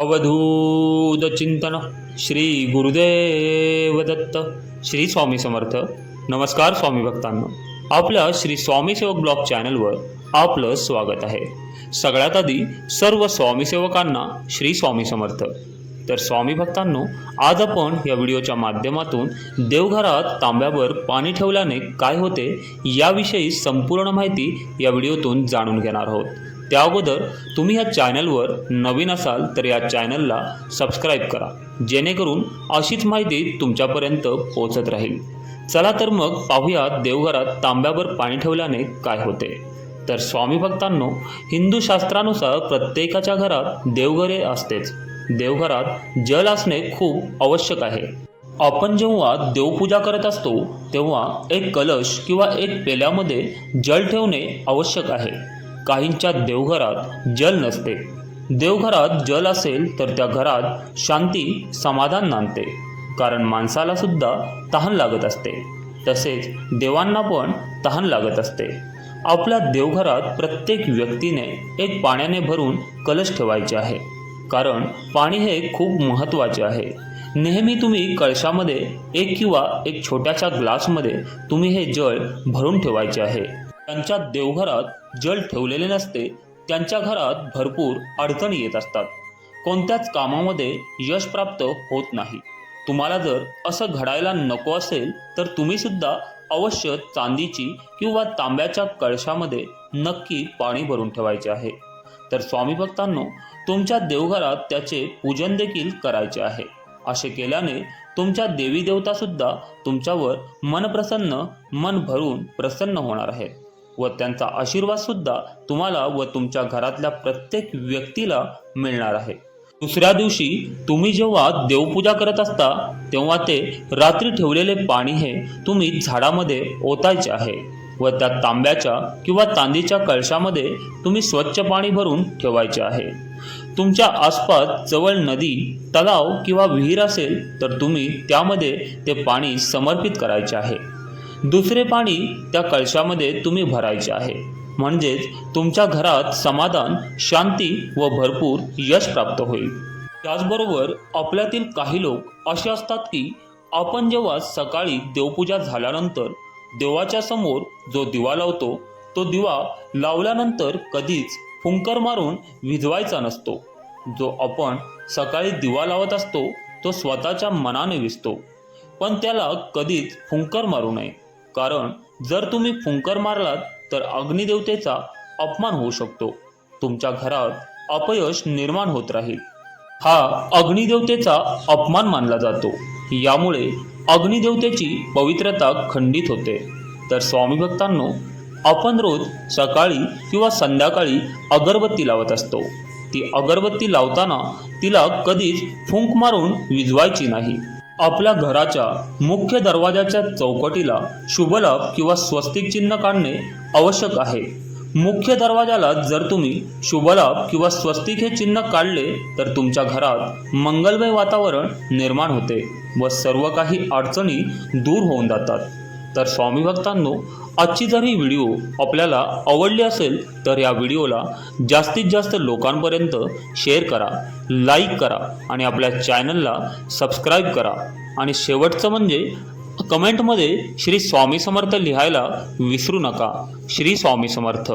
अवधूत चिंतन श्री गुरुदेव दत्त श्री स्वामी समर्थ. नमस्कार स्वामी भक्तांनो. आपल्या श्री स्वामीसेवक ब्लॉग चॅनलवर आपलं स्वागत आहे. सगळ्यात आधी सर्व स्वामीसेवकांना श्री स्वामी समर्थ. तर स्वामी भक्तांनो आज आपण या व्हिडिओच्या माध्यमातून देवघरात तांब्यावर पाणी ठेवल्याने काय होते याविषयी संपूर्ण माहिती या व्हिडिओतून जाणून घेणार आहोत. त्या अगोदर तुम्ही ह्या चॅनलवर नवीन असाल तर या चॅनलला सबस्क्राईब करा जेणेकरून अशीच माहिती तुमच्यापर्यंत पोहोचत राहील. चला तर मग पाहूया देवघरात तांब्यावर पाणी ठेवल्याने काय होते. तर स्वामी भक्तांनो हिंदू शास्त्रानुसार प्रत्येकाच्या घरात देवघरे असतेच. देवघरात जल असणे खूप आवश्यक आहे. आपण जेव्हा देवपूजा करत असतो तेव्हा एक कलश किंवा एक पेल्यामध्ये जल ठेवणे आवश्यक आहे. काहींच्या देवघरात जल नसते. देवघरात जल असेल तर त्या घरात शांती समाधान नांदते. कारण माणसाला सुद्धा तहान लागत असते. तसेच देवांना पण तहान लागत असते. आपल्या देवघरात प्रत्येक व्यक्तीने एक पाण्याने भरून कलश ठेवायचे आहे. कारण पाणी हे खूप महत्त्वाचे आहे. नेहमी तुम्ही कळशामध्ये एक किंवा एक छोट्याशा ग्लासमध्ये तुम्ही हे जळ भरून ठेवायचे आहे. त्यांच्या देवघरात जल ठेवलेले नसते त्यांच्या घरात भरपूर अडचणी येत असतात. कोणत्याच कामामध्ये यश प्राप्त होत नाही. तुम्हाला जर असं घडायला नको असेल तर तुम्ही सुद्धा अवश्य चांदीची किंवा तांब्याच्या कळशामध्ये नक्की पाणी भरून ठेवायचे आहे. तर स्वामी भक्तांनो तुमच्या देवघरात त्याचे पूजन देखील करायचे आहे. असे केल्याने तुमच्या देवी देवता सुद्धा तुमच्यावर मन प्रसन्न मन भरून प्रसन्न होणार आहेत. व त्यांचा आशीर्वाद सुद्धा तुम्हाला व तुमच्या घरातल्या प्रत्येक व्यक्तीला मिळणार आहे. दुसऱ्या दिवशी तुम्ही जेव्हा देवपूजा करत असता तेव्हा ते रात्री ठेवलेले पाणी हे तुम्ही झाडामध्ये ओतायचे आहे व त्या तांब्याच्या किंवा चांदीच्या कळशामध्ये तुम्ही स्वच्छ पाणी भरून ठेवायचे आहे. तुमच्या आसपास जवळ नदी तलाव किंवा विहीर असेल तर तुम्ही त्यामध्ये ते पाणी समर्पित करायचे आहे. दुसरे पाणी त्या कळशामध्ये तुम्ही भरायचे आहे. म्हणजेच तुमच्या घरात समाधान शांती व भरपूर यश प्राप्त होईल. त्याचबरोबर आपल्यातील काही लोक असे असतात की आपण जेव्हा सकाळी देवपूजा झाल्यानंतर देवाच्या समोर जो दिवा लावतो तो दिवा लावल्यानंतर कधीच फुंकर मारून विझवायचा नसतो. जो आपण सकाळी दिवा लावत असतो तो स्वतःच्या मनाने विसतो. पण त्याला कधीच फुंकर मारू नये. कारण जर तुम्ही फुंकर मारलात तर अग्निदेवतेचा अपमान होऊ शकतो. तुमच्या घरात अपयश निर्माण होत राहील. हा अग्निदेवतेचा अपमान मानला जातो. यामुळे अग्निदेवतेची पवित्रता खंडित होते. तर स्वामी भक्तांनो आपण रोज सकाळी किंवा संध्याकाळी अगरबत्ती लावत असतो. ती अगरबत्ती लावताना तिला कधीच फुंक मारून विजवायची नाही. आपल्या घराच्या मुख्य दरवाजाच्या चौकटीला शुभलाभ किंवा स्वस्तिक चिन्ह काढणे आवश्यक आहे. मुख्य दरवाजाला जर तुम्ही शुभलाभ किंवा स्वस्तिक हे चिन्ह काढले तर तुमच्या घरात मंगलमय वातावरण निर्माण होते व सर्व काही अडचणी दूर होऊन जातात. तर स्वामी भक्तांनो आजची जर ही व्हिडिओ आपल्याला आवडली असेल तर या व्हिडिओला जास्तीत जास्त लोकांपर्यंत शेअर करा लाईक करा आणि आपल्या चॅनलला सबस्क्राईब करा. आणि शेवटचं म्हणजे कमेंटमध्ये श्री स्वामी समर्थ लिहायला विसरू नका. श्री स्वामी समर्थ.